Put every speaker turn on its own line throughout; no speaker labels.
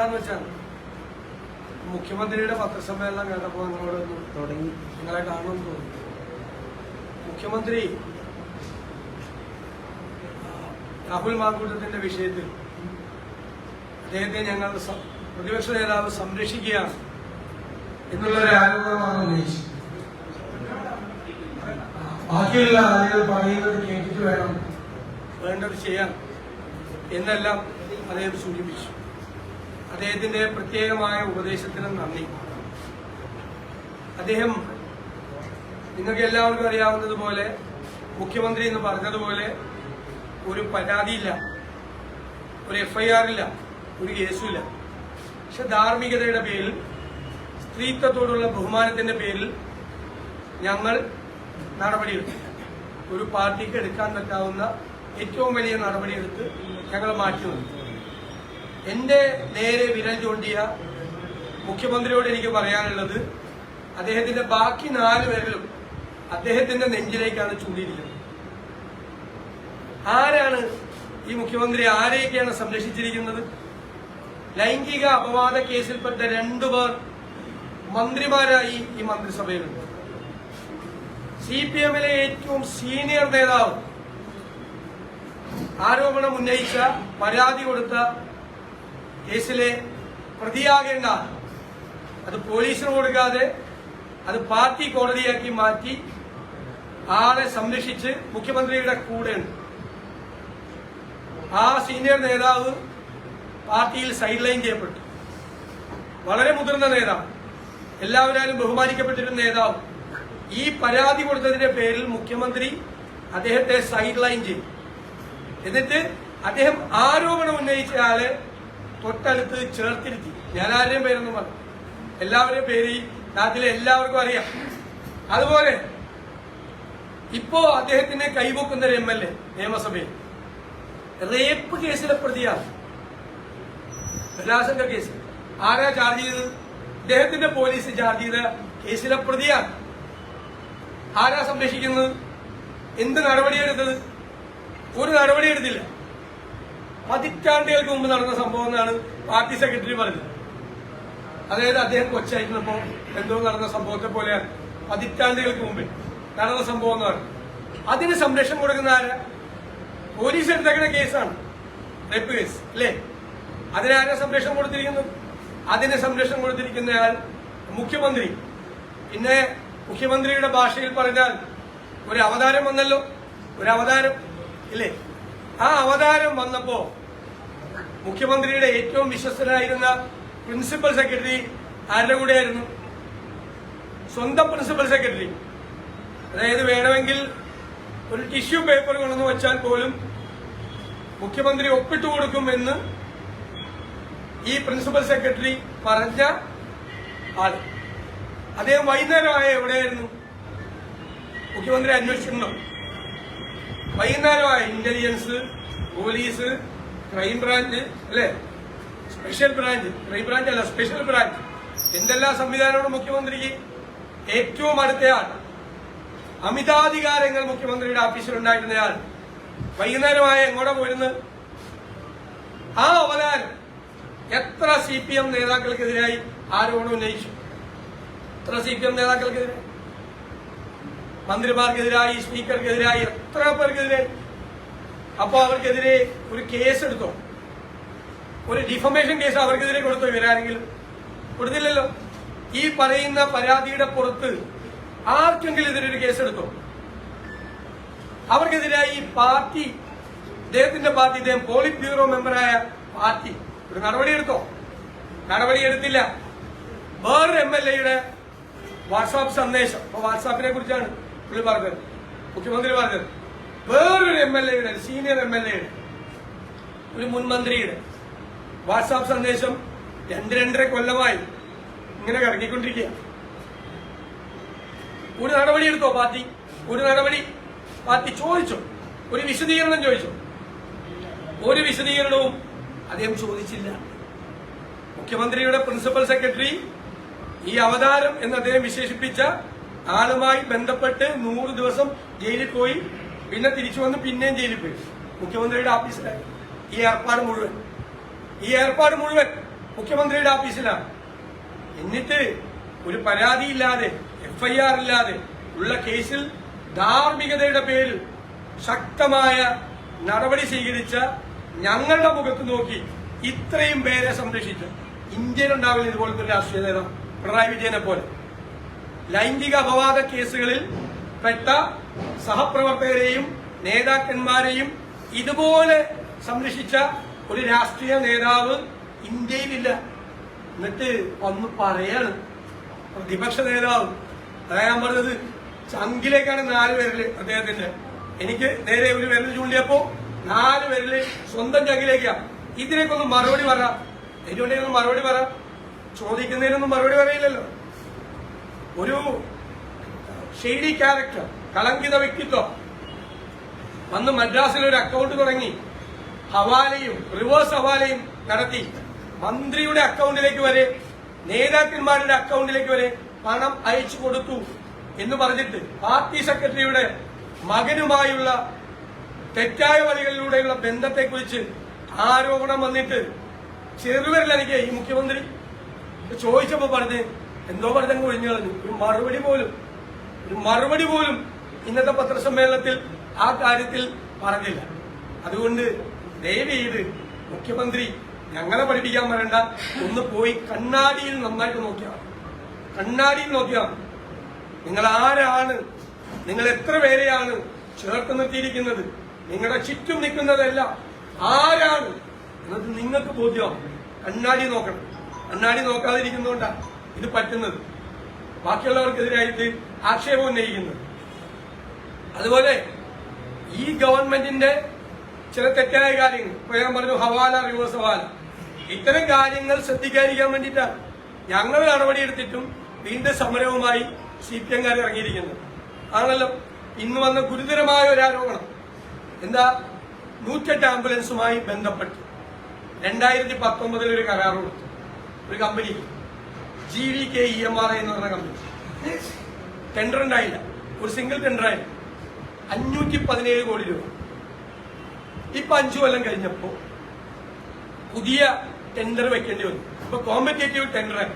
കാണണ്ടെന്ന് വെച്ചാൽ മുഖ്യമന്ത്രിയുടെ പത്രസമ്മേളനം കേട്ടപ്പോൾ നിങ്ങളോട്
തുടങ്ങി.
നിങ്ങളെ കാണണമെന്ന് തോന്നി മുഖ്യമന്ത്രി രാഹുൽ മാങ്കൂട്ടത്തിന്റെ വിഷയത്തിൽ അദ്ദേഹത്തെ ഞങ്ങൾ പ്രതിപക്ഷ നേതാവ് സംരക്ഷിക്കുകയാണ് എന്നുള്ളൊരു ആരോപണമാണ് ഉന്നയിച്ചത്. ബാക്കിയുള്ള ആളുകൾ പറയുന്നത് കേട്ടിട്ട് വേണം വേണ്ടത് ചെയ്യാൻ. എന്നെല്ലാം അദ്ദേഹം സൂചിപ്പിച്ചു. അദ്ദേഹത്തിന്റെ പ്രത്യേകമായ ഉപദേശത്തിന് നന്ദി. അദ്ദേഹം നിങ്ങൾക്ക് എല്ലാവർക്കും അറിയാവുന്നതുപോലെ മുഖ്യമന്ത്രി എന്ന് പറഞ്ഞതുപോലെ ഒരു പരാതിയില്ല ഒരു എഫ്ഐആർ ഇല്ല ഒരു കേസുമില്ല. പക്ഷെ ധാർമ്മികതയുടെ പേരിൽ സ്ത്രീത്വത്തോടുള്ള ബഹുമാനത്തിന്റെ പേരിൽ ഞങ്ങൾ നടപടിയെടുത്തു. ഒരു പാർട്ടിക്ക് എടുക്കാൻ പറ്റാവുന്ന ഏറ്റവും വലിയ നടപടിയെടുത്ത് ഞങ്ങൾ മാറ്റി നിർത്തി. എന്റെ നേരെ വിരൽ ചൂണ്ടിയ മുഖ്യമന്ത്രിയോട് എനിക്ക് പറയാനുള്ളത് അദ്ദേഹത്തിന്റെ ബാക്കി നാല് പേരിലും അദ്ദേഹത്തിന്റെ നെഞ്ചിലേക്കാണ് ചൂണ്ടിയിരിക്കുന്നത്. ആരാണ് ഈ മുഖ്യമന്ത്രി ആരെയൊക്കെയാണ് സംരക്ഷിച്ചിരിക്കുന്നത്? ലൈംഗിക അപവാദ കേസിൽപ്പെട്ട രണ്ടുപേർ മന്ത്രിമാരായി ഈ മന്ത്രിസഭയിലുണ്ട്. സി പി എമ്മിലെ ഏറ്റവും സീനിയർ നേതാവ് ആരോപണം ഉന്നയിച്ച പരാതി കൊടുത്ത കേസിലെ പ്രതിയാകേണ്ട. അത് പോലീസിന് കൊടുക്കാതെ അത് പാർട്ടി കോടതിയാക്കി മാറ്റി ആളെ സംരക്ഷിച്ച് മുഖ്യമന്ത്രിയുടെ കൂടെയുണ്ട് ആ സീനിയർ നേതാവ് പാർട്ടിയിൽ സൈഡ് ലൈൻ ചെയ്യപ്പെട്ടു. വളരെ മുതിർന്ന നേതാവ്. എല്ലാവരും ബഹുമാനിക്കപ്പെട്ടിരുന്ന നേതാവ്. ഈ പരാതി കൊടുത്തതിന്റെ പേരിൽ മുഖ്യമന്ത്രി അദ്ദേഹത്തെ സൈഡ് ലൈൻ ചെയ്തു. എന്നിട്ട് അദ്ദേഹം ആരോപണം ഉന്നയിച്ച ആളെ തൊട്ടടുത്ത് ചേർത്തിരുത്തി. ഞാൻ ആരുടെയും പേരൊന്നും പറഞ്ഞു എല്ലാവരുടെയും പേര് ഈ നാട്ടിലെ എല്ലാവർക്കും അറിയാം. അതുപോലെ ഇപ്പോ അദ്ദേഹത്തിനെ കൈവക്കുന്ന ഒരു എം എൽ എ നിയമസഭയിൽ. റേപ്പ് കേസിലെ പ്രതിയാണ്. ബലാത്സംഗ കേസ്. ആരാ ചാർജ് ചെയ്തത്? അദ്ദേഹത്തിന്റെ പോലീസ് ചാർജ് ചെയ്ത കേസിലെ പ്രതിയാണ്. ആരാ സംരക്ഷിക്കുന്നത്? എന്ത് നടപടിയെടുത്തത്? ഒരു നടപടിയെടുത്തില്ല. പതിറ്റാണ്ടുകൾക്ക് മുമ്പ് നടന്ന സംഭവം എന്നാണ് പാർട്ടി സെക്രട്ടറി പറഞ്ഞത്. അതായത് അദ്ദേഹം കൊച്ചായിരുന്നപ്പോ എന്തോ നടന്ന സംഭവത്തെ പോലെ പതിറ്റാണ്ടുകൾക്ക് മുമ്പ് നടന്ന സംഭവം എന്ന് പറഞ്ഞു. അതിന് സംരക്ഷണം കൊടുക്കുന്ന ആരാ? പോലീസ് എടുത്തേക്കുന്ന കേസാണ്. റേപ്പ് കേസ് അല്ലേ? അതിനാരാ സംരക്ഷണം കൊടുത്തിരിക്കുന്നു അതിന് സംരക്ഷണം കൊടുത്തിരിക്കുന്നയാൾ മുഖ്യമന്ത്രി. പിന്നെ മുഖ്യമന്ത്രിയുടെ ഭാഷയിൽ പറഞ്ഞാൽ ഒരു അവതാരം വന്നല്ലോ. ഒരു അവതാരം ഇല്ലേ? ആ അവതാരം വന്നപ്പോ മുഖ്യമന്ത്രിയുടെ ഏറ്റവും വിശ്വസ്തനായിരുന്ന പ്രിൻസിപ്പൽ സെക്രട്ടറി ആരുടെ കൂടെയായിരുന്നു? സ്വന്തം പ്രിൻസിപ്പൽ സെക്രട്ടറി. അതായത് വേണമെങ്കിൽ ഒരു ടിഷ്യൂ പേപ്പർ കൊണ്ടുവന്ന് വെച്ചാൽ പോലും മുഖ്യമന്ത്രി ഒപ്പിട്ടു കൊടുക്കുമെന്ന് ഈ പ്രിൻസിപ്പൽ സെക്രട്ടറി പറഞ്ഞ ആൾ. അദ്ദേഹം വൈകുന്നേരമായ എവിടെയായിരുന്നു? മുഖ്യമന്ത്രി അന്വേഷിച്ചിട്ടുണ്ടോ? വൈകുന്നേരമായ ഇന്റലിജൻസ് പോലീസ് ക്രൈംബ്രാഞ്ച് അല്ലെ? സ്പെഷ്യൽ ബ്രാഞ്ച് ക്രൈംബ്രാഞ്ച് അല്ല സ്പെഷ്യൽ ബ്രാഞ്ച് എന്തെല്ലാം സംവിധാനമാണ് മുഖ്യമന്ത്രിക്ക്? ഏറ്റവും അടുത്തയാൾ അമിതാധികാരങ്ങൾ മുഖ്യമന്ത്രിയുടെ ഓഫീസിൽ ഉണ്ടായിരുന്നയാൾ. വൈകുന്നേരമായ എങ്ങോടെ പോയിരുന്നു? ആ അവതാരം എത്ര സി പി എം നേതാക്കൾക്കെതിരായി ആരോപണം ഉന്നയിച്ചു? എത്ര സി പി എം നേതാക്കൾക്കെതിരെ മന്ത്രിമാർക്കെതിരായി സ്പീക്കർക്കെതിരായി എത്ര പേർക്കെതിരെ അപ്പോ അവർക്കെതിരെ ഒരു കേസ് എടുത്തോ ഒരു ഡിഫമേഷൻ കേസ് അവർക്കെതിരെ കൊടുത്തോ ഇവരാരെങ്കിലും കൊടുത്തില്ലല്ലോ. ഈ പറയുന്ന പരാതിയുടെ പുറത്ത് ആർക്കെങ്കിലും എടുത്തോ അവർക്കെതിരായി ഈ പാർട്ടി ഇദ്ദേഹത്തിന്റെ പാർട്ടി ഇദ്ദേഹം പോളിറ്റ് ബ്യൂറോ മെമ്പറായ പാർട്ടി ഒരു നടപടിയെടുത്തോ? നടപടിയെടുത്തില്ല. വേറൊരു എം എൽ എയുടെ വാട്സാപ്പ് സന്ദേശം. അപ്പൊ വാട്സാപ്പിനെ കുറിച്ചാണ് പുള്ളി പറഞ്ഞത്. മുഖ്യമന്ത്രി പറഞ്ഞത്. വേറൊരു എം എൽ എയുടെ സീനിയർ എം എൽ എയുടെ ഒരു മുൻമന്ത്രിയുടെ വാട്സാപ്പ് സന്ദേശം രണ്ട് രണ്ടര കൊല്ലമായി ഇങ്ങനെ കറങ്ങിക്കൊണ്ടിരിക്കുക ഒരു നടപടി എടുത്തോ പാർട്ടി? ഒരു നടപടി? പാർട്ടി ചോദിച്ചോ? ഒരു വിശദീകരണം ചോദിച്ചോ? ഒരു വിശദീകരണവും അദ്ദേഹം ചോദിച്ചില്ല. മുഖ്യമന്ത്രിയുടെ പ്രിൻസിപ്പൽ സെക്രട്ടറി ഈ അവതാരം എന്ന് അദ്ദേഹം വിശേഷിപ്പിച്ച ആളുമായി ബന്ധപ്പെട്ട് നൂറ് ദിവസം ജയിലിൽ പോയി പിന്നെ തിരിച്ചു വന്ന് പിന്നെയും ജയിലിൽ പോയി. മുഖ്യമന്ത്രിയുടെ ഓഫീസിലായി ഈ ഏർപ്പാട് മുഴുവൻ. ഈ ഏർപ്പാട് മുഴുവൻ മുഖ്യമന്ത്രിയുടെ ഓഫീസിലാണ് എന്നിട്ട് ഒരു പരാതിയില്ലാതെ എഫ്ഐആർ ഇല്ലാതെ ഉള്ള കേസിൽ ധാർമ്മികതയുടെ പേരിൽ ശക്തമായ നടപടി സ്വീകരിച്ച ഞങ്ങളുടെ മുഖത്ത് നോക്കി ഇത്രയും പേരെ സംരക്ഷിച്ച് ഇന്ത്യയിൽ ഉണ്ടാവില്ല ഇതുപോലത്തെ രാഷ്ട്രീയ നേതാവ് പിണറായി വിജയനെ പോലെ. ലൈംഗിക അപവാദ കേസുകളിൽ പെട്ട സഹപ്രവർത്തകരെയും നേതാക്കന്മാരെയും ഇതുപോലെ സംരക്ഷിച്ച ഒരു രാഷ്ട്രീയ നേതാവ് ഇന്ത്യയിലില്ല. എന്നിട്ട് ഒന്ന് പറയാണ് പ്രതിപക്ഷ നേതാവ്. അതാ ഞാൻ പറഞ്ഞത് ചങ്കിലേക്കാണ് നാല് പേരിൽ അദ്ദേഹത്തിന്റെ. എനിക്ക് നേരെ ഒരു വിരൽ ചൂണ്ടിയപ്പോ നാല് പേരിൽ സ്വന്തം ചങ്കിലേക്കാ. ഇതിനൊക്കെ മറുപടി പറ. ഇതിനുണ്ടെങ്കിൽ മറുപടി പറ? ചോദിക്കുന്നതിനൊന്നും മറുപടി പറയില്ലല്ലോ. ഒരു ഷെയ്ഡി ക്യാരക്ടർ കളങ്കിത വ്യക്തിത്വം. വന്ന് മദ്രാസിൽ ഒരു അക്കൗണ്ട് തുടങ്ങി. ഹവാലയും റിവേഴ്സ് ഹവാലയും നടത്തി. മന്ത്രിയുടെ അക്കൗണ്ടിലേക്ക് വരെ നേതാക്കന്മാരുടെ അക്കൗണ്ടിലേക്ക് വരെ പണം അയച്ചു കൊടുത്തു എന്ന് പറഞ്ഞിട്ട് പാർട്ടി സെക്രട്ടറിയുടെ മകനുമായുള്ള തെറ്റായ വഴികളിലൂടെയുള്ള ബന്ധത്തെക്കുറിച്ച് ആരോപണം വന്നിട്ട് ചെറുവിരലെനിക്ക് ഈ മുഖ്യമന്ത്രി ചോദിച്ചപ്പോ പറഞ്ഞ് എന്തോ പറഞ്ഞങ്ങ് ഒഴിഞ്ഞു കളഞ്ഞു. ഒരു മറുപടി പോലും മറുപടി പോലും ഇന്നത്തെ പത്രസമ്മേളനത്തിൽ ആ കാര്യത്തിൽ പറഞ്ഞില്ല. അതുകൊണ്ട് ദയവ് ചെയ്ത് മുഖ്യമന്ത്രി ഞങ്ങളെ പഠിപ്പിക്കാൻ വരണ്ട. ഒന്ന് പോയി കണ്ണാടിയിൽ നന്നായിട്ട് നോക്കിയാൽ കണ്ണാടിയിൽ നോക്കിയാൽ നിങ്ങൾ ആരാണ്? നിങ്ങൾ എത്ര പേരെയാണ് ചേർത്ത് നിർത്തിയിരിക്കുന്നത്? നിങ്ങളുടെ ചുറ്റും നിൽക്കുന്നതല്ല ആരാണ്? എന്നത് നിങ്ങൾക്ക് ബോധ്യമാവും. കണ്ണാടി നോക്കണം. കണ്ണാടി നോക്കാതിരിക്കുന്നതുകൊണ്ടാണ് ഇത് പറ്റുന്നത്. ബാക്കിയുള്ളവർക്കെതിരായിട്ട് ആക്ഷേപം ഉന്നയിക്കുന്നത് അതുപോലെ ഈ ഗവൺമെന്റിന്റെ ചില തെറ്റായ കാര്യങ്ങൾ. ഇപ്പൊ ഞാൻ പറഞ്ഞു ഹവാല റിവേഴ്സ് ഹവാല. ഇത്തരം കാര്യങ്ങൾ ശ്രദ്ധിക്കാതിരിക്കാൻ വേണ്ടിയിട്ടാണ് ഞങ്ങൾ നടപടിയെടുത്തിട്ടും വീണ്ടും സമരവുമായി സി പി എംകാർ ഇറങ്ങിയിരിക്കുന്നത്. ആണല്ലോ? ഇന്ന് വന്ന ഗുരുതരമായ ഒരു ആരോപണം. എന്താ? നൂറ്റെട്ട് ആംബുലൻസുമായി ബന്ധപ്പെട്ട് രണ്ടായിരത്തി പത്തൊമ്പതിൽ ഒരു കരാർ കൊടുത്തു. ഒരു company. G V K E M R എന്ന് പറഞ്ഞ കമ്പനി. ടെൻഡർ ഉണ്ടായില്ല. ഒരു സിംഗിൾ ടെൻഡർ ആയില്ല അഞ്ഞൂറ്റി പതിനേഴ് കോടി രൂപ. ഇപ്പൊ അഞ്ചു കൊല്ലം കഴിഞ്ഞപ്പോ പുതിയ ടെൻഡർ വെക്കേണ്ടി വന്നു. ഇപ്പൊ കോമ്പറ്റേറ്റീവ് ടെൻഡറായി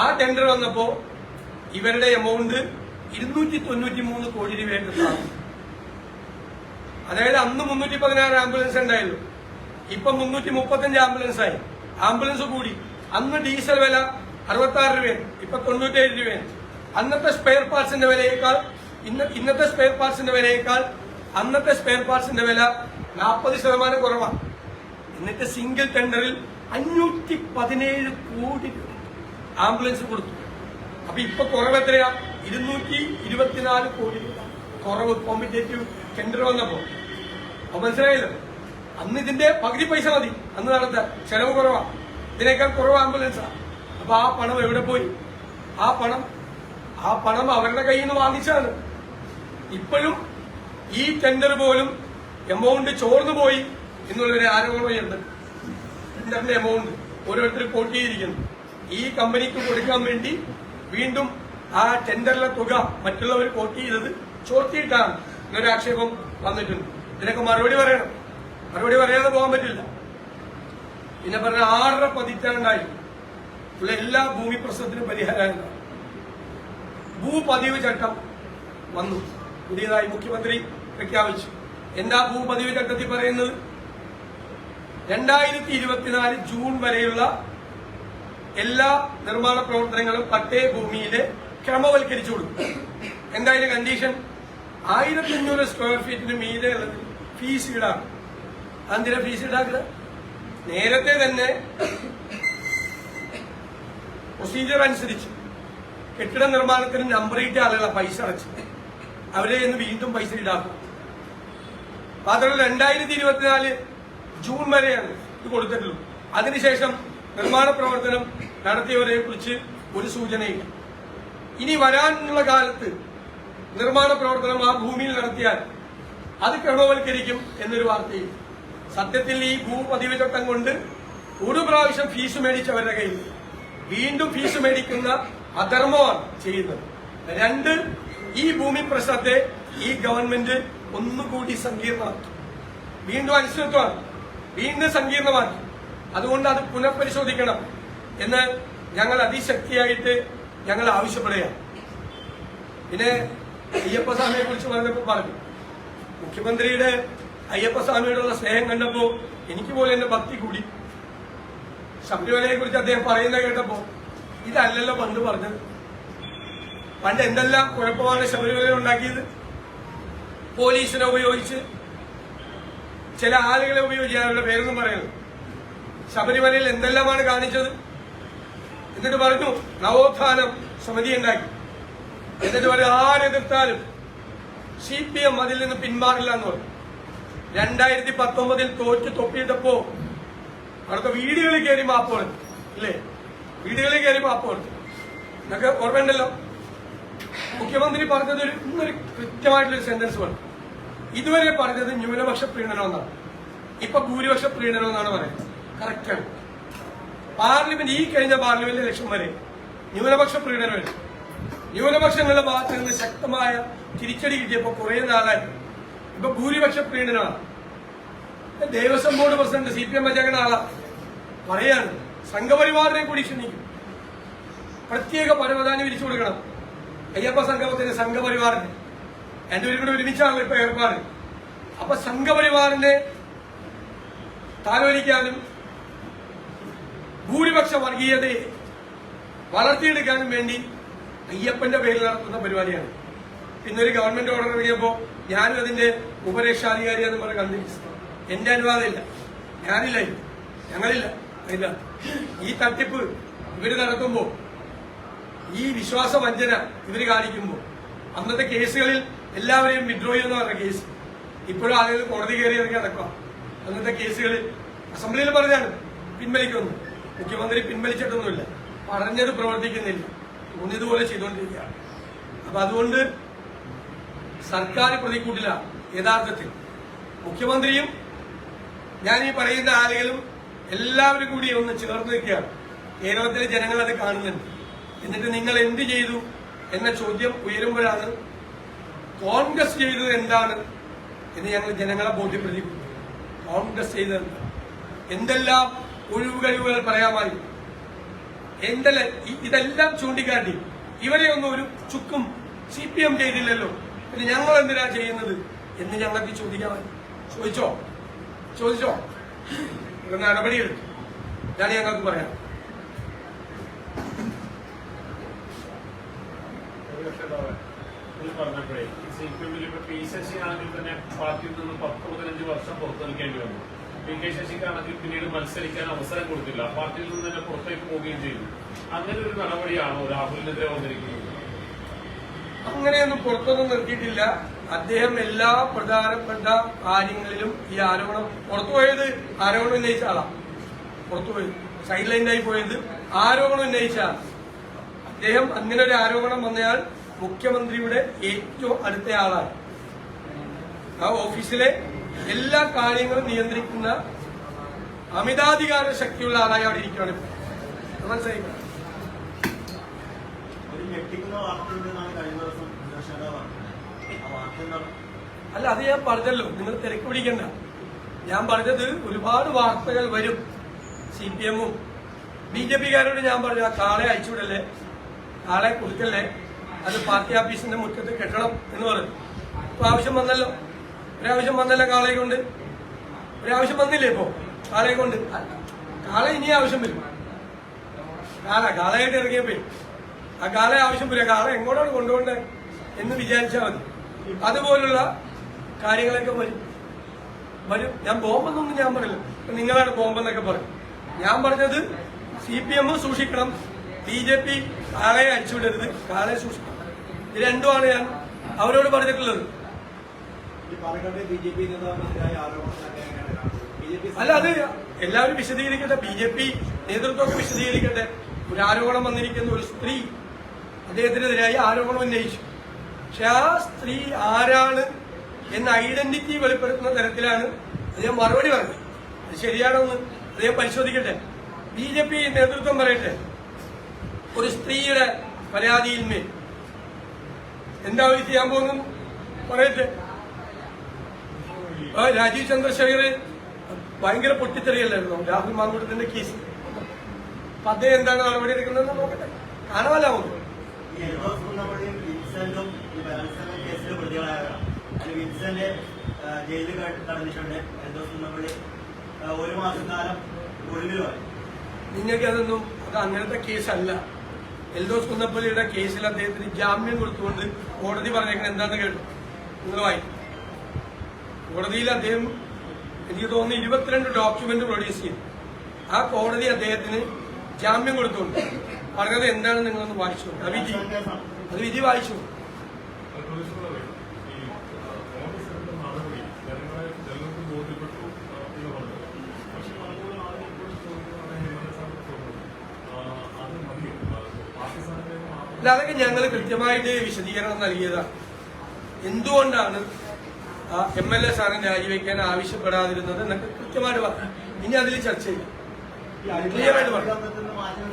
ആ ടെൻഡർ വന്നപ്പോ ഇവരുടെ എമൗണ്ട് ഇരുന്നൂറ്റി തൊണ്ണൂറ്റി മൂന്ന് കോടി രൂപയായിട്ട് അതായത് അന്ന് മുന്നൂറ്റി പതിനാറ് ആംബുലൻസ് ഉണ്ടായല്ലോ ഇപ്പൊ മുന്നൂറ്റി മുപ്പത്തഞ്ച് ആംബുലൻസ് ആയി. ആംബുലൻസ് കൂടി. അന്ന് ഡീസൽ വില അറുപത്തി ആറ് രൂപയാണ്. ഇപ്പൊ തൊണ്ണൂറ്റേഴ് രൂപയാണ്. അന്നത്തെ സ്പെയർ പാർട്സിന്റെ വിലയേക്കാൾ ഇന്ന് ഇന്നത്തെ സ്പെയർ പാർട്സിന്റെ വിലയേക്കാൾ അന്നത്തെ സ്പെയർ പാർട്സിന്റെ വില നാൽപ്പത് ശതമാനം കുറവാണ്. എന്നിട്ട് സിംഗിൾ ടെൻഡറിൽ അഞ്ഞൂറ്റി പതിനേഴ് കോടി ആംബുലൻസ് കൊടുത്തു. അപ്പൊ ഇപ്പൊ കുറവ് എത്രയാ? ഇരുന്നൂറ്റി ഇരുപത്തിനാല് കോടി കുറവ് കോമ്പറ്റേറ്റീവ് ടെൻഡർ വന്നപ്പോ. അപ്പൊ മനസ്സിലായല്ലോ? അന്ന് ഇതിന്റെ പകുതി പൈസ മതി. അന്ന് നടത്ത ചെലവ് കുറവാ. ഇതിനേക്കാൾ കുറവ് ആംബുലൻസാ. അപ്പൊ ആ പണം എവിടെ പോയി? ആ പണം ആ പണം അവരുടെ കയ്യിൽ നിന്ന് വാങ്ങിച്ചാണ് ഇപ്പോഴും ഈ ടെൻഡർ പോലും എമൗണ്ട് ചോർന്നു പോയി എന്നുള്ളൊരു ആരോപണമുണ്ട്. ടെൻഡറിന്റെ എമൗണ്ട് ഓരോരുത്തർ ചെയ്തിരിക്കുന്നു ഈ കമ്പനിക്ക് കൊടുക്കാൻ വേണ്ടി വീണ്ടും ആ ടെൻഡറിലെ തുക മറ്റുള്ളവർ കോട്ട് ചെയ്തത് ചോർത്തിയിട്ടാണ്. എന്നൊരു ആക്ഷേപം വന്നിട്ടുണ്ട്. ഇതിനൊക്കെ മറുപടി പറയണം. മറുപടി പറയാതെ പോകാൻ പറ്റില്ല. പിന്നെ പറഞ്ഞ ആറര പതിറ്റാണ്ടായി. ഉള്ള എല്ലാ ഭൂമി പ്രശ്നത്തിനും പരിഹാരം ഭൂപതിവ് ചട്ടം വന്നു. പുതിയതായി മുഖ്യമന്ത്രി പ്രഖ്യാപിച്ചു. എന്താ ഭൂപതിവ് ചട്ടത്തിൽ പറയുന്നത്? രണ്ടായിരത്തി ഇരുപത്തിനാല് ജൂൺ വരെയുള്ള എല്ലാ നിർമ്മാണ പ്രവർത്തനങ്ങളും പട്ടേ ഭൂമിയിലെ ക്രമവൽക്കരിച്ചു കൊടുക്കും. എന്താ അതിന്റെ കണ്ടീഷൻ ആയിരത്തി അഞ്ഞൂറ് സ്ക്വയർ ഫീറ്റിന് മീതെ ഉള്ളത് ഫീസ് ഈടാക്കും. അന്തിര ഫീസ് ഈടാക്കുക? നേരത്തെ തന്നെ പ്രൊസീജിയർ അനുസരിച്ച് കെട്ടിട നിർമ്മാണത്തിന് നമ്പർ ഇട്ട ആളുകളെ പൈസ അടച്ച്. അവരെ ഇന്ന് വീണ്ടും പൈസ ഈടാക്കും. മാത്രമല്ല രണ്ടായിരത്തി ഇരുപത്തിനാല് ജൂൺ വരെയാണ് ഇത് കൊടുത്തിട്ടുള്ളൂ അതിനുശേഷം നിർമ്മാണ പ്രവർത്തനം നടത്തിയവരെ കുറിച്ച് ഒരു സൂചനയില്ല. ഇനി വരാനുള്ള കാലത്ത് നിർമ്മാണ പ്രവർത്തനം ആ ഭൂമിയിൽ നടത്തിയാൽ അത് ക്രമവൽക്കരിക്കും എന്നൊരു വാർത്തയിൽ സത്യത്തിൽ ഈ ഭൂപതിവ് ചട്ടം കൊണ്ട് ഒരു പ്രാവശ്യം ഫീസ് മേടിച്ചവരുടെ കയ്യിൽ വീണ്ടും ഫീസ് മേടിക്കുന്ന അധർമ്മമാണ് ചെയ്യുന്നത്. രണ്ട് ഈ ഭൂമി പ്രശ്നത്തെ ഈ ഗവൺമെന്റ് ഒന്നുകൂടി സങ്കീർണമാക്കി. വീണ്ടും അനിശ്ചിതത്വമാണ്. വീണ്ടും സങ്കീർണമാക്കി. അതുകൊണ്ട് അത് പുനഃപരിശോധിക്കണം എന്ന് ഞങ്ങൾ അതിശക്തിയായിട്ട് ഞങ്ങൾ ആവശ്യപ്പെടുകയാണ്. പിന്നെ അയ്യപ്പസ്വാമിയെ കുറിച്ച് പറഞ്ഞപ്പോൾ പറഞ്ഞു. മുഖ്യമന്ത്രിയുടെ അയ്യപ്പസ്വാമിയോടുള്ള സ്നേഹം കണ്ടപ്പോ എനിക്ക് പോലും എന്റെ ഭക്തി കൂടി. ശബരിമലയെ കുറിച്ച് അദ്ദേഹം പറയുന്നത് കേട്ടപ്പോ ഇതല്ലല്ലോ പണ്ട് പറഞ്ഞത്. പണ്ട് എന്തെല്ലാം കുഴപ്പമാണ് ശബരിമല ഉണ്ടാക്കിയത്? പോലീസിനെ ഉപയോഗിച്ച് ചില ആളുകളെ ഉപയോഗിച്ച് അവരുടെ പേരൊന്നും പറയുന്നത് ശബരിമലയിൽ എന്തെല്ലാമാണ് കാണിച്ചത്? എന്നിട്ട് പറഞ്ഞു നവോത്ഥാനം സമിതി ഉണ്ടാക്കി. എന്നിട്ട് പറയും ആരെതിർത്താലും സി പി എം അതിൽ നിന്ന് പിന്മാറില്ല എന്ന് പറഞ്ഞു. രണ്ടായിരത്തി പത്തൊമ്പതിൽ തോറ്റ് തൊപ്പിയിട്ടപ്പോ അവിടുത്തെ വീടുകളിൽ കയറി മാപ്പ് പറഞ്ഞു ഇല്ലേ? വീടുകളിൽ കയറി പറഞ്ഞു എന്നൊക്കെ ഓർമ്മയുണ്ടല്ലോ? മുഖ്യമന്ത്രി പറഞ്ഞത് ഒരു ഇന്നൊരു കൃത്യമായിട്ടുള്ള സെന്റൻസ് വേണം ഇതുവരെ പറഞ്ഞത് ന്യൂനപക്ഷ പ്രീണനം എന്നാണ്. ഇപ്പൊ ഭൂരിപക്ഷ പ്രീണനം എന്നാണ് പറയുന്നത്. കറക്റ്റാണ് പാർലമെന്റ് ഈ കഴിഞ്ഞ പാർലമെന്റ് ഇലക്ഷൻ വരെ ന്യൂനപക്ഷ പ്രീണനമായിരുന്നു ന്യൂനപക്ഷങ്ങളുടെ ഭാഗത്ത് നിന്ന് ശക്തമായ തിരിച്ചടി കിട്ടിയപ്പോ കുറെ നാളായി. ഇപ്പൊ ഭൂരിപക്ഷ പ്രീണനമാണ്. Devaswom board president C P M വെച്ചങ്ങനെ ആളാ. പറയാണ്. സംഘപരിവാറിനെ കൂടി ക്ഷണിക്കും. പ്രത്യേക പരവധാനം വിരിച്ചു കൊടുക്കണം. അയ്യപ്പ സംഗമത്തിന് സംഘപരിവാറിന്. രണ്ടുപേരും കൂടെ ഒരുമിച്ചാണല്ലോ ഇപ്പൊ ഏർപ്പാട്. അപ്പൊ സംഘപരിവാറിനെ താലോലിക്കാനും ഭൂരിപക്ഷ വർഗീയതയെ വളർത്തിയെടുക്കാനും വേണ്ടി അയ്യപ്പന്റെ പേരിൽ നടത്തുന്ന പരിപാടിയാണ്. പിന്നെ ഒരു ഗവൺമെന്റ് ഓർഡർ ഇറങ്ങിയപ്പോ ഞാനും അതിന്റെ ഉപരക്ഷാധികാരിയാന്ന് പറഞ്ഞ് കണ്ടിരിച്ചു എന്റെ അനുവാദമില്ല. ഞാനില്ല. ഞങ്ങളില്ല. ഇല്ല ഈ തട്ടിപ്പ് ഇവർ നടത്തുമ്പോ ഈ വിശ്വാസ വഞ്ചന ഇവർ കാണിക്കുമ്പോ അന്നത്തെ കേസുകളിൽ എല്ലാവരെയും വിഡ്രോ ചെയ്യുന്ന പറഞ്ഞ കേസ്. ഇപ്പോഴും ആളുകൾ കോടതി കയറി ഇറങ്ങി അന്നത്തെ കേസുകളിൽ അസംബ്ലിയിൽ പറഞ്ഞാണ് പിൻവലിക്കുന്നു മുഖ്യമന്ത്രി പിൻവലിച്ചിട്ടൊന്നുമില്ല. പറഞ്ഞത് പ്രവർത്തിക്കുന്നില്ല. തോന്നിയതുപോലെ ചെയ്തുകൊണ്ടിരിക്കുകയാണ് അപ്പൊ അതുകൊണ്ട് സർക്കാർ പ്രതിക്കൂട്ടില യഥാർത്ഥത്തിൽ. മുഖ്യമന്ത്രിയും ഞാൻ ഈ പറയുന്ന ആളുകളും എല്ലാവരും കൂടി ഒന്ന് ചേർന്ന് നിൽക്കുകയാണ് കേരളത്തിലെ ജനങ്ങൾ അത് കാണുന്നുണ്ട്. എന്നിട്ട് നിങ്ങൾ എന്ത് ചെയ്തു എന്ന ചോദ്യം ഉയരുമ്പോഴാണ് കോൺഗ്രസ് ചെയ്തത് എന്താണ് എന്ന് ഞങ്ങൾ ജനങ്ങളെ ബോധ്യപ്പെടുത്തി കോൺഗ്രസ് ചെയ്തത് എന്താ? എന്തെല്ലാം ഒഴിവുകഴിവുകൾ പറയാമായി? എന്തെല്ലാം ഇതെല്ലാം ചൂണ്ടിക്കാട്ടി. ഇവരെ ഒന്നും ഒരു ചുക്കും സി പി എം ചെയ്തില്ലല്ലോ. പിന്നെ ഞങ്ങൾ എന്തിനാ ചെയ്യുന്നത് എന്ന് ഞങ്ങൾക്ക് ചോദിക്കാൻ ചോദിച്ചോ? ചോദിച്ചോ? ഒരു നടപടിയെടുത്തു ഇതാണ് ഞങ്ങൾക്ക് പറയാം.
ഇത് പറഞ്ഞപ്പോഴേ സി പി എമ്മിൽ ഇപ്പൊ പി ശശി ആണെങ്കിൽ തന്നെ പാർട്ടിയിൽ നിന്ന് പത്ത് പതിനഞ്ച് വർഷം പുറത്തു നിൽക്കേണ്ടി വന്നു. പി കെ ശശിക്കാണെങ്കിൽ പിന്നീട് മത്സരിക്കാൻ അവസരം കൊടുത്തില്ല. പാർട്ടിയിൽ നിന്ന് തന്നെ പുറത്തേക്ക് പോവുകയും ചെയ്തു. അങ്ങനെ ഒരു നടപടിയാണോ രാഹുലിനെതിരെ വന്നിരിക്കുന്നത്?
അങ്ങനെയൊന്നും പുറത്തൊന്നും നിർത്തിയിട്ടില്ല. അദ്ദേഹം എല്ലാ പ്രധാനപ്പെട്ട കാര്യങ്ങളിലും ഈ ആരോപണം പുറത്തുപോയത് ആരോപണം ഉന്നയിച്ച ആളാണ് പുറത്തുപോയത് സൈഡ് ലൈനായി പോയത് ആരോപണം ഉന്നയിച്ച അദ്ദേഹം അങ്ങനെ ഒരു ആരോപണം വന്നയാൾ മുഖ്യമന്ത്രിയുടെ ഏറ്റവും അടുത്ത ആളാണ്. ആ ഓഫീസിലെ എല്ലാ കാര്യങ്ങളും നിയന്ത്രിക്കുന്ന അമിതാധികാര ശക്തിയുള്ള ആളായി അവിടെ ഇരിക്കുകയാണ്. മനസ്സിലായിക്കണം
ഞെട്ടിക്കുന്ന വാർത്തയുണ്ടെന്നാണ് കഴിഞ്ഞ ദിവസം
അല്ല അത് ഞാൻ പറഞ്ഞല്ലോ. നിങ്ങൾ തിരക്ക് പിടിക്കണ്ട. ഞാൻ പറഞ്ഞത് ഒരുപാട് വാർത്തകൾ വരും. സി പി എമ്മും. ബി ജെ പിക്കാരോട് ഞാൻ പറഞ്ഞു ആ കാളെ അയച്ചുവിടല്ലേ? കാളെ കൊടുക്കല്ലേ? അത് പാർട്ടി ഓഫീസിന്റെ മുറ്റത്ത് കെട്ടണം എന്ന് പറഞ്ഞു. ഇപ്പൊ ആവശ്യം വന്നല്ലോ. ഒരാവശ്യം വന്നല്ലോ കാളയെ കൊണ്ട്. ഒരാവശ്യം വന്നില്ലേ ഇപ്പോ? കാളയെ കൊണ്ട്. കാള ഇനി ആവശ്യം വരും. കാള കാളയായിട്ട് ഇറങ്ങിയപ്പോ. ആ കാളെ ആവശ്യം വരിക കാള എങ്ങോട്ടാണ് കൊണ്ടുപോകണ്ടേ എന്ന് വിചാരിച്ചാൽ മതി. അതുപോലുള്ള കാര്യങ്ങളൊക്കെ വരും. വരും. ഞാൻ ബോംബെന്നൊന്നും ഞാൻ പറയില്ല. നിങ്ങളാണ് ബോംബെന്നൊക്കെ പറയും. ഞാൻ പറഞ്ഞത് സി പി എം സൂക്ഷിക്കണം. ബി ജെ പി കാളയെ അടിച്ചുവിടരുത് കാളയെ സൂക്ഷിക്കണം. ഇത് രണ്ടുമാണ് ഞാൻ അവരോട് പറഞ്ഞിട്ടുള്ളത്. അല്ല അത് എല്ലാവരും വിശദീകരിക്കട്ടെ. ബി ജെ പി നേതൃത്വമൊക്കെ വിശദീകരിക്കട്ടെ. ഒരു ആരോപണം വന്നിരിക്കുന്ന ഒരു സ്ത്രീ അദ്ദേഹത്തിനെതിരായി ആരോപണം ഉന്നയിച്ചു. പക്ഷെ ആ സ്ത്രീ ആരാണ് എന്ന ഐഡന്റിറ്റി വെളിപ്പെടുത്തുന്ന തരത്തിലാണ് അദ്ദേഹം മറുപടി പറഞ്ഞത്. അത് ശരിയാണോ എന്ന് അദ്ദേഹം പരിശോധിക്കട്ടെ. ബി ജെ പി നേതൃത്വം പറയട്ടെ. ഒരു സ്ത്രീയുടെ പരാതിയിന്മേൽ. എന്താ അവർ ചെയ്യാൻ പോകുന്നു പറയട്ടെ. രാജീവ് ചന്ദ്രശേഖർ ഭയങ്കര പൊട്ടിത്തെറിയല്ലായിരുന്നു? രാഹുൽ മാങ്കൂട്ടത്തിന്റെ കേസ് അപ്പൊ അദ്ദേഹം എന്താണ് നടപടി എടുക്കുന്നതെന്ന് നോക്കട്ടെ. കാണാമല്ലോ. നമുക്ക്
ബലാത്സംഗ കേസിൽ പ്രതികളായവരാണ്. അതിൽ വിൻസെന്റ് ജയിലിൽ കടന്നിട്ടുണ്ട് എൽദോസ് കുന്നപ്പള്ളി ഒരു മാസം കാലം ഒളിവിലുമായി
നിങ്ങൾക്ക് അതൊന്നും അത് അങ്ങനത്തെ കേസല്ല. എൽദോസ് കുന്നപ്പള്ളിയുടെ കേസിൽ അദ്ദേഹത്തിന് ജാമ്യം കൊടുത്തുകൊണ്ട് കോടതി പറഞ്ഞേക്കുന്നത് എന്താന്ന് കേട്ടു. നിങ്ങൾ വായിക്കും. കോടതിയിൽ അദ്ദേഹം എനിക്ക് തോന്നുന്നു ഇരുപത്തിരണ്ട് ഡോക്യുമെന്റ് പ്രൊഡ്യൂസ് ചെയ്തു. ആ കോടതി അദ്ദേഹത്തിന് ജാമ്യം കൊടുത്തുകൊണ്ട് പറഞ്ഞത് എന്താണ് നിങ്ങളൊന്ന് വായിച്ചു അത് വിധി. അത് വിധി വായിച്ചു അല്ല അതൊക്കെ ഞങ്ങൾ കൃത്യമായിട്ട് വിശദീകരണം നൽകിയതാണ് എന്തുകൊണ്ടാണ് എം എൽ എ സ്ഥാനം രാജിവെക്കാൻ ആവശ്യപ്പെടാതിരുന്നത് എന്നൊക്കെ കൃത്യമായിട്ട് പറഞ്ഞു ഇനി അതിൽ ചർച്ചയില്ല Clear ആയിട്ട് പറഞ്ഞു.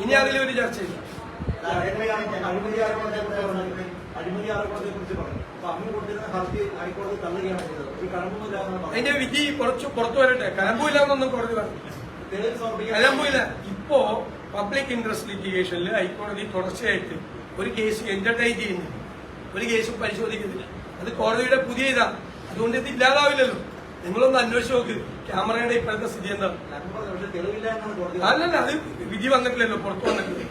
ഇനി അതിൽ ഒരു ചർച്ചയില്ല
കഴമ്പൊന്നുമില്ലാന്നാണ് പറഞ്ഞത്
അതിന്റെ വിധി കുറച്ച് പുറത്തു വരട്ടെ. കലമ്പൂയില്ലാന്നൊന്നും കോടതി പറഞ്ഞു കലമ്പൂയില്ല ഇപ്പോ പബ്ലിക് ഇൻട്രസ്റ്റ് ലിറ്റിഗേഷനിൽ ഹൈക്കോടതി തുടർച്ചയായിട്ട് ഒരു കേസ് എന്റർടൈൻ ചെയ്യുന്നില്ല ഒരു കേസും പരിശോധിക്കുന്നില്ല. അത് കോടതിയുടെ പുതിയ ഇതാ. അതുകൊണ്ട് ഇത് ഇല്ലാതാവില്ലല്ലോ. നിങ്ങളൊന്ന് അന്വേഷിച്ച് നോക്ക്. ക്യാമറയുടെ ഇപ്പോഴത്തെ സ്ഥിതി എന്താ? അല്ലല്ല അത് വിധി വന്നിട്ടില്ലല്ലോ. പുറത്തു വന്നിട്ടില്ല.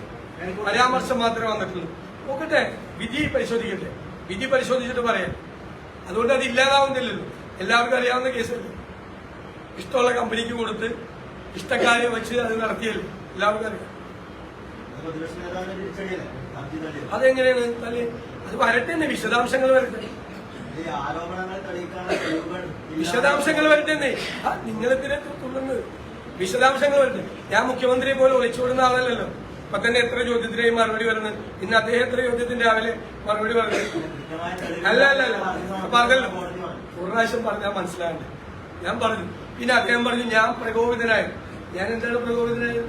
പരാമർശം മാത്രമേ വന്നിട്ടുള്ളൂ. നോക്കട്ടെ വിധി പരിശോധിക്കട്ടെ. വിധി പരിശോധിച്ചിട്ട് പറയാം. അതുകൊണ്ട് അത് ഇല്ലാതാവുന്നില്ലല്ലോ. എല്ലാവർക്കും അറിയാവുന്ന കേസല്ലേ? ഇഷ്ടമുള്ള കമ്പനിക്ക് കൊടുത്ത് ഇഷ്ടക്കാരെ വെച്ച് അത് നടത്തിയല്ലോ? എല്ലാവർക്കും അറിയാം. അതെങ്ങനെയാണ്? തല്ലേ അത് വരട്ടെ തന്നെ വിശദാംശങ്ങൾ വരട്ടെ. വിശദാംശങ്ങൾ വരട്ടെ ആ നിങ്ങളെത്തിനെ തുള്ളുന്നത് വിശദാംശങ്ങൾ വരട്ടെ. ഞാൻ മുഖ്യമന്ത്രിയെ പോലെ ഒളിച്ചോടുന്ന ആളല്ലല്ലോ. അപ്പൊ തന്നെ എത്ര ചോദ്യത്തിനായി മറുപടി വരുന്നത് ഇന്ന് അദ്ദേഹം എത്ര ചോദ്യത്തിന് രാവിലെ മറുപടി പറഞ്ഞത് അല്ല അല്ല അല്ല.
പറഞ്ഞല്ലോ പറഞ്ഞു.
ഒരു പ്രാവശ്യം പറഞ്ഞാൽ മനസ്സിലാകണ്ടേ. ഞാൻ പറഞ്ഞു. പിന്നെ അദ്ദേഹം പറഞ്ഞു ഞാൻ പ്രകോപിതനായത് ഞാൻ എന്താണ് പ്രകോപിതനായത്?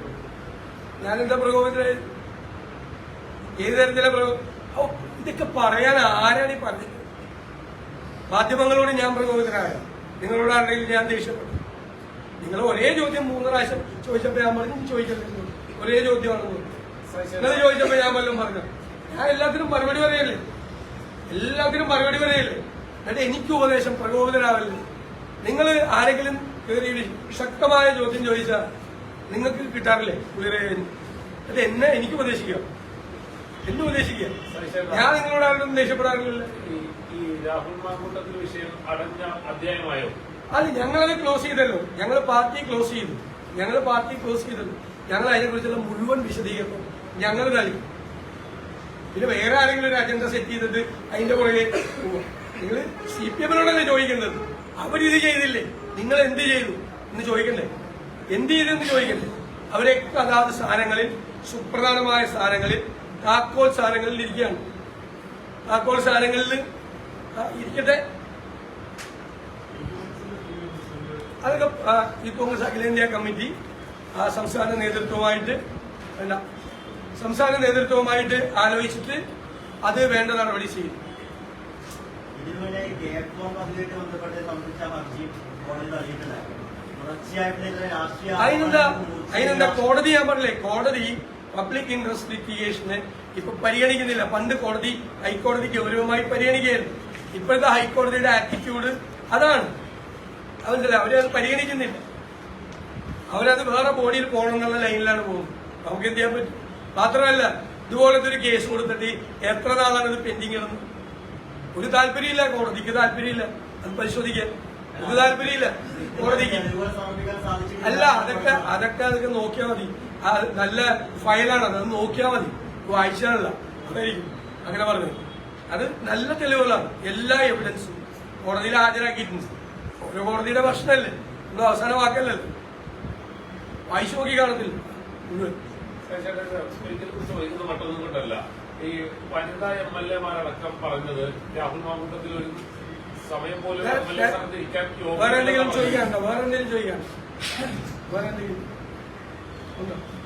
ഞാൻ എന്താ പ്രകോപിതനായത്? ഏത് തരത്തിലെ ഇതൊക്കെ പറയാൻ ആരാണ് ഈ പറഞ്ഞത്? മാധ്യമങ്ങളോട് ഞാൻ പ്രകോപിതനായ നിങ്ങളോട് ആണെങ്കിൽ ഞാൻ ദേഷ്യപ്പെട്ടു? നിങ്ങൾ ഒരേ ചോദ്യം മൂന്ന് പ്രാവശ്യം ചോദിച്ചപ്പോ ഞാൻ പറഞ്ഞു "ഇനി ചോദിക്കരുത് ഒരേ പറഞ്ഞു. നിങ്ങൾ ചോദിച്ചപ്പോ ഞാൻ വല്ലതും പറഞ്ഞു. ഞാൻ എല്ലാത്തിനും മറുപടി പറയല്ലേ? എല്ലാത്തിനും മറുപടി പറയല്ലേ? എന്നിട്ട് എനിക്ക് ഉപദേശം പ്രകോപിതനാവല്ലേ നിങ്ങൾ ആരെങ്കിലും കയറി ശക്തമായ ചോദ്യം ചോദിച്ചാൽ നിങ്ങൾക്ക് കിട്ടാറില്ലേ? കുളിരേ എന്നെ എനിക്ക് ഉപദേശിക്കാം. എന്നെ ഉദ്ദേശിക്കുക. ഞാൻ നിങ്ങളോട് ആരോടും ദേഷ്യപ്പെടാറില്ല
ഈ ഈ രാഹുൽ മാങ്കൂട്ടത്തിൽ വിഷയം അടഞ്ഞ അധ്യായമായോ?
അല്ല ഞങ്ങളത് ക്ലോസ് ചെയ്തല്ലോ. ഞങ്ങൾ പാർട്ടി ക്ലോസ് ചെയ്തു. ഞങ്ങൾ പാർട്ടി ക്ലോസ് ചെയ്തല്ലോ. ഞങ്ങൾ അതിനെക്കുറിച്ചുള്ള മുഴുവൻ വിശദീകരണം ഞങ്ങൾ നൽകി. പിന്നെ വേറെ ആരെങ്കിലും ഒരു അജണ്ട സെറ്റ് ചെയ്തിട്ട് അതിന്റെ പുറകെ നിങ്ങൾ സി പി എമ്മിനോടല്ലേ ചോദിക്കുന്നത് അവരിത് ചെയ്തില്ലേ? നിങ്ങൾ എന്ത് ചെയ്തു? എന്ന് ചോദിക്കണ്ടേ? എന്ത് ചെയ്തെന്ന് ചോദിക്കണ്ടേ? അവരെ അതാത് സ്ഥാനങ്ങളിൽ സുപ്രധാനമായ സ്ഥാനങ്ങളിൽ താക്കോൽ സ്ഥാനങ്ങളിൽ ഇരിക്കുകയാണ്. താക്കോൽ സ്ഥാനങ്ങളിൽ ഇരിക്കട്ടെ. അതൊക്കെ ഈ കോൺഗ്രസ് അഖിലേന്ത്യാ കമ്മിറ്റി സംസ്ഥാന നേതൃത്വമായിട്ട് വേണ്ട സംസ്ഥാന നേതൃത്വവുമായിട്ട് ആലോചിച്ചിട്ട് അത് വേണ്ട നടപടി ചെയ്യും. അതിനെന്താ അതിനെന്താ കോടതി ഞാൻ പറഞ്ഞില്ലേ? കോടതി പബ്ലിക് ഇൻട്രസ്റ്റ് ലിറ്റിഗേഷന് ഇപ്പൊ പരിഗണിക്കുന്നില്ല. പണ്ട് കോടതി ഹൈക്കോടതി ഗൗരവമായി പരിഗണിക്കുകയായിരുന്നു. ഇപ്പോഴത്തെ ഹൈക്കോടതിയുടെ ആറ്റിറ്റ്യൂഡ് അതാണ്. അവരുടെ അവരത് പരിഗണിക്കുന്നില്ല. അവരത് വേറെ ബോഡിയിൽ പോകണം എന്നുള്ള ലൈനിലാണ് പോകുന്നത്. നമുക്ക് എന്ത് ചെയ്യാൻ പറ്റും? മാത്രമല്ല ഇതുപോലത്തെ ഒരു കേസ് കൊടുത്തിട്ട് എത്ര നാളാണ് ഇത് പെൻഡിങ് ഇടുന്നത് ഒരു താല്പര്യമില്ല കോടതിക്ക് താല്പര്യമില്ല. അത് പരിശോധിക്കാൻ. ഒരു താല്പര്യമില്ല കോടതിക്ക്. അല്ല അതൊക്കെ അതൊക്കെ അതൊക്കെ നോക്കിയാൽ മതി. നല്ല ഫയലാണ്. അത് നോക്കിയാൽ മതി. വായിച്ചാലല്ല അതായിരിക്കും. അങ്ങനെ പറഞ്ഞത്. അത് നല്ല തെളിവുകളാണ്. എല്ലാ എവിഡൻസും കോടതിയിൽ ഹാജരാക്കിയിട്ടുണ്ട്. ഓരോ കോടതിയുടെ പ്രശ്നമല്ലേ? ഒന്നും അവസാന വാക്കല്ലല്ലോ വായിച്ചു നോക്കി കാണത്തില്ല.
മറ്റൊന്നും കൊണ്ടല്ല ഈ വനിതാ എം എൽ എമാരടക്കം പറഞ്ഞത് രാഹുൽ മാങ്കൂട്ടത്തിൽ ഒരു സമയം പോലും
വേറെ എന്തെങ്കിലും ചോദിക്കാനുണ്ടോ? വേറെ എന്തെങ്കിലും ചോദിക്കാനുണ്ടോ? വേറെ എന്തെങ്കിലും 오케이.